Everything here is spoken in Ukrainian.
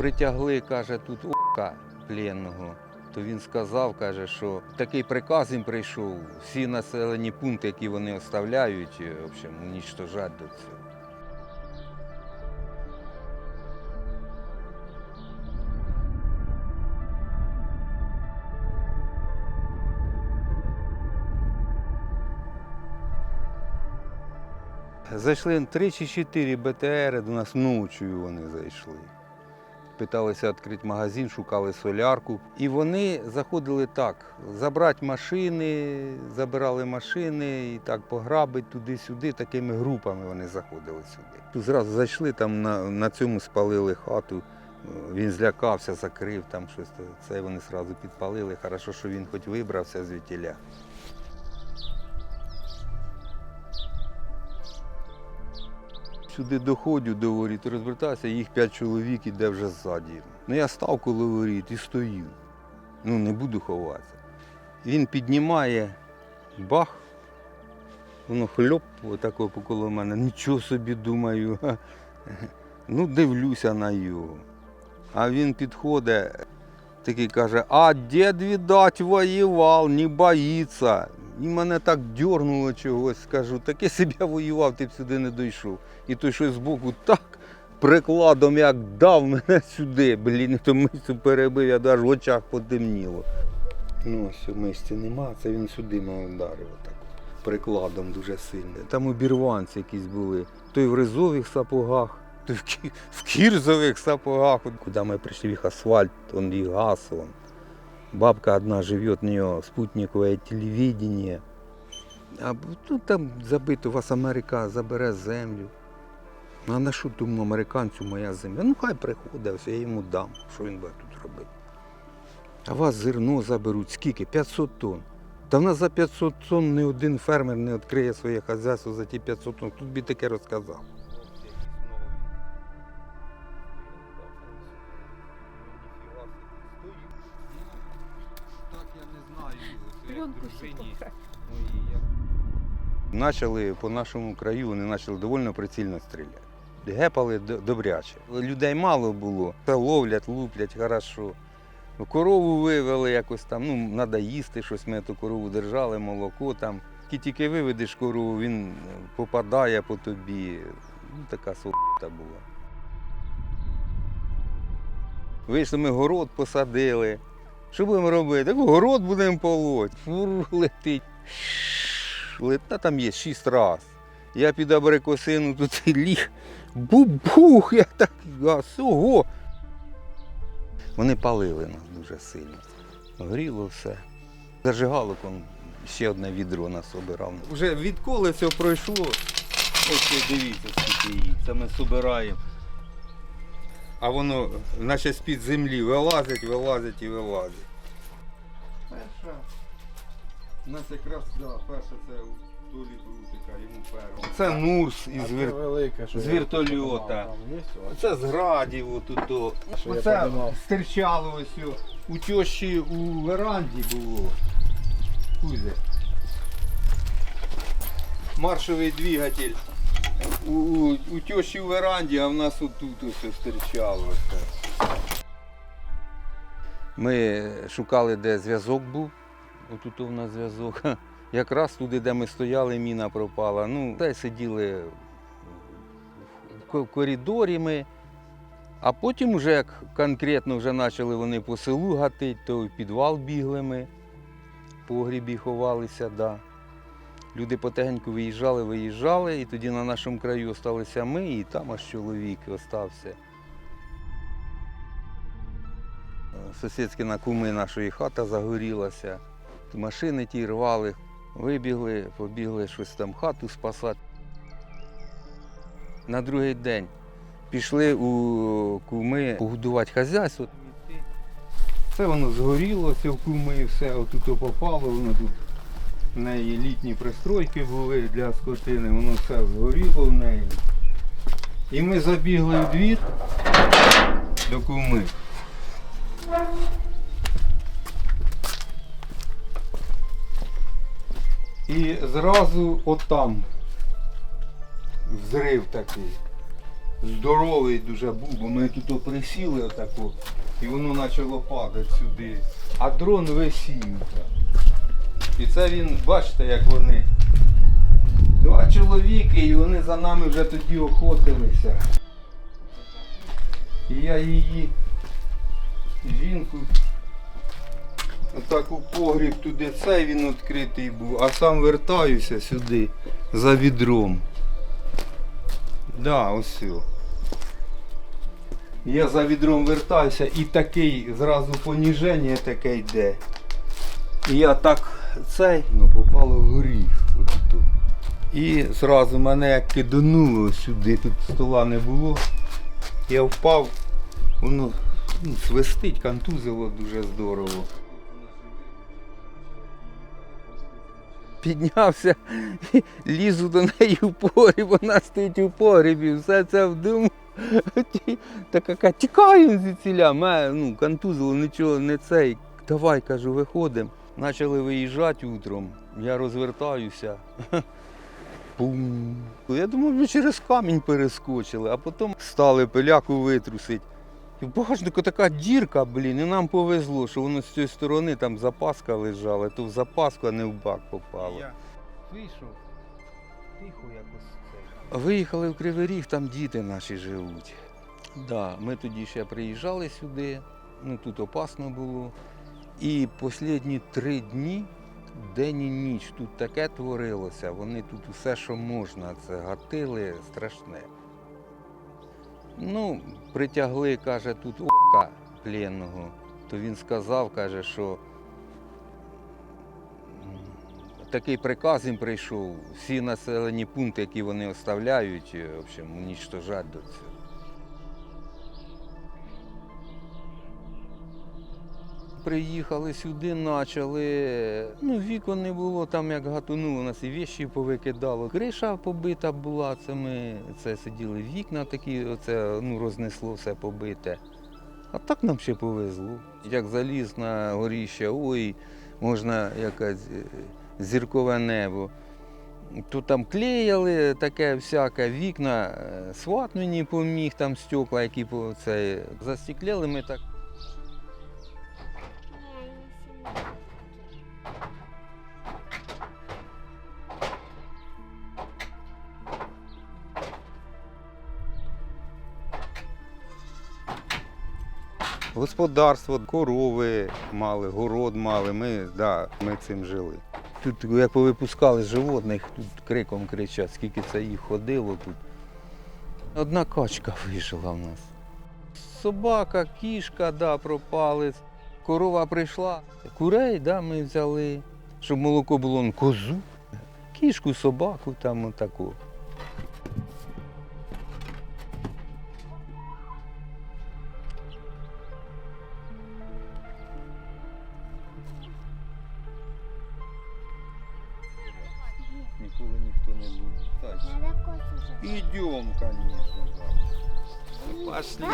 притягли, каже, тут ока пленного. То він сказав, каже, що такий приказ їм прийшов, всі населені пункти, які вони оставляють, е, в общем, унічтожать до цього. Зайшли три чи чотири БТРи, до нас ночі вони зайшли. Питалися відкрити магазин, шукали солярку. І вони заходили так: забрати машини, забирали машини і так пограбити туди-сюди. Такими групами вони заходили сюди. Тут зразу зайшли, там на, на цьому спалили хату. Він злякався, закрив там щось. Це вони одразу підпалили. Хорошо, що він хоч вибрався звідтіля. Сюди доходжу до воріт, розвертаюся, їх п'ять чоловік іде вже ззаді. Ну я став коло воріт і стою. Ну не буду ховатися. Він піднімає бах, воно хльоп, отако коло мене. Нічого собі думаю. Ну, дивлюся на його. А він підходить, такий каже, а дід, видать, воював, не боїться. І мене так дьорнуло чогось, скажу, таке я воював, ти б сюди не дійшов. І той щось збоку так прикладом як дав мене сюди. Блін, і то мисцю перебив, я аж в очах потемніло. Ну, ось мисці нема, це він сюди мене вдарив так. Прикладом дуже сильно. Там обірванці якісь були. Той в ризових сапогах, той в, кірзових сапогах. Куди ми прийшли, їх асфальт, он їх газ. Он. Бабка одна живет, у нее спутниковое телевидение. А тут там забито, вас Америка забере землю. Ну, а на що тому американцю моя земля? Ну хай приходить, я йому дам, що він буде тут робити. А вас зерно заберуть скільки? 500 тонн. Та в нас за 500 тонн ні один фермер не відкриє своє хазяйство за ті 500 тонн. Тут би таке розказав. Пленку всю моїй, Почали по нашому краю, вони почали доволі прицільно стріляти. Гепали добряче. Людей мало було. Та ловлять, луплять, хорошо. Ну, Корову вивели якось там, ну, треба їсти щось, ми ту корову держали, молоко там. Ті тільки виведеш корову, він попадає по тобі. Ну, така сута була. Вийшли, ми город посадили. Що будемо робити? Город будемо полоть. Фур летить. Лета там є шість раз. Я під абрикосину тут ліг. Бубух, я так ого. Вони палили нас дуже сильно. Горіло все. Зажигалок он ще одне відро нас обирав. Уже відколи це пройшло. Ось дивіться, скільки її. Це ми збираємо. А воно, наче з-під землі, вилазить, вилазить і вилазить. Перша. У нас якраз да, перша це у Толі Брутика, йому перша. Це Нурс із вір... велике, з вертольота. Це з градів отут. Що я Оце подумав. стирчало ось о. у тещі у веранді було. Кузя. Маршовий двигатель. У, у, у тещі у веранді, а в нас отут ось стирчало. Ми шукали, де зв'язок був. Отут у нас зв'язок. Якраз туди, де ми стояли, міна пропала. Ну, та й сиділи в коридорі ми. А потім, вже як конкретно вже почали вони по селу гатити, то в підвал бігли ми, в погрібі ховалися, да. Люди потихеньку виїжджали, виїжджали, і тоді на нашому краю залишилися ми, і там аж чоловік. Е, Сусідські куми нашої хата загорілася. Машини ті рвали, вибігли, побігли щось там хату спасати. На другий день пішли у куми погодувати хазяйство. Все воно згоріло, все в куми, все отут попало, воно тут в неї літні пристройки були для скотини, воно все згоріло в неї. І ми забігли в двір до куми. І зразу отам взрив такий. здоровий дуже був, ми тут оприсіли отако, і воно почало падати сюди. А дрон висів. І це він, бачите, як вони. Два чоловіки, і вони за нами вже тоді охотилися. І я її жінку отак у погріб туди цей він відкритий був, а сам вертаюся сюди за відром. Да, ось. Я за відром вертаюся і такий зразу поніження таке йде. І я так цей, ну попало в горіх. І зразу мене як кидануло сюди, тут стола не було. Я впав, воно ну, свистить, контузило дуже здорово. Піднявся, лізу до неї в погріб, вона стоїть у погрібі, все це в диму. Така каже, тікаємо звідсіля, ну, контузило, нічого не цей. Давай, кажу, виходимо. Почали виїжджати утром. Я розвертаюся. Пум. Я думав, ми через камінь перескочили, а потім стали пиляку витрусить. І в багажнику така дірка, блін, і нам повезло, що воно з цієї сторони там запаска лежала, то в запаску, а не в бак попало. Я вийшов, тихо якось це. Виїхали в Кривий Ріг, там діти наші живуть. Да, ми тоді ще приїжджали сюди, ну тут опасно було. І останні три дні, день і ніч, тут таке творилося, вони тут усе, що можна, це гатили страшне. Ну, притягли, каже, тут ока пленного, то він сказав, каже, що такий приказ їм прийшов, всі населені пункти, які вони оставляють, е, в общем, унічтожати до цього. Приїхали сюди, почали. Ну, вікон не було, там як гатунуло, нас і віші повикидало. Криша побита була, це ми це сиділи вікна такі, оце ну, рознесло все побите. А так нам ще повезло. Як заліз на горіще, ой, можна якесь е, зіркове небо. Тут там клеїли таке всяке, вікна, е, сват мені поміг, там стекла, які це застеклили ми так. Господарство, корови мали, город мали, ми, да, ми цим жили. Тут як повипускали животних, тут криком кричать, скільки це їх ходило тут. Одна качка вижила в нас. Собака, кішка, да, пропали. Корова прийшла. Курей да, ми взяли, щоб молоко було ну, козу, кішку, собаку там отаку. Идем, конечно, да. Пошли.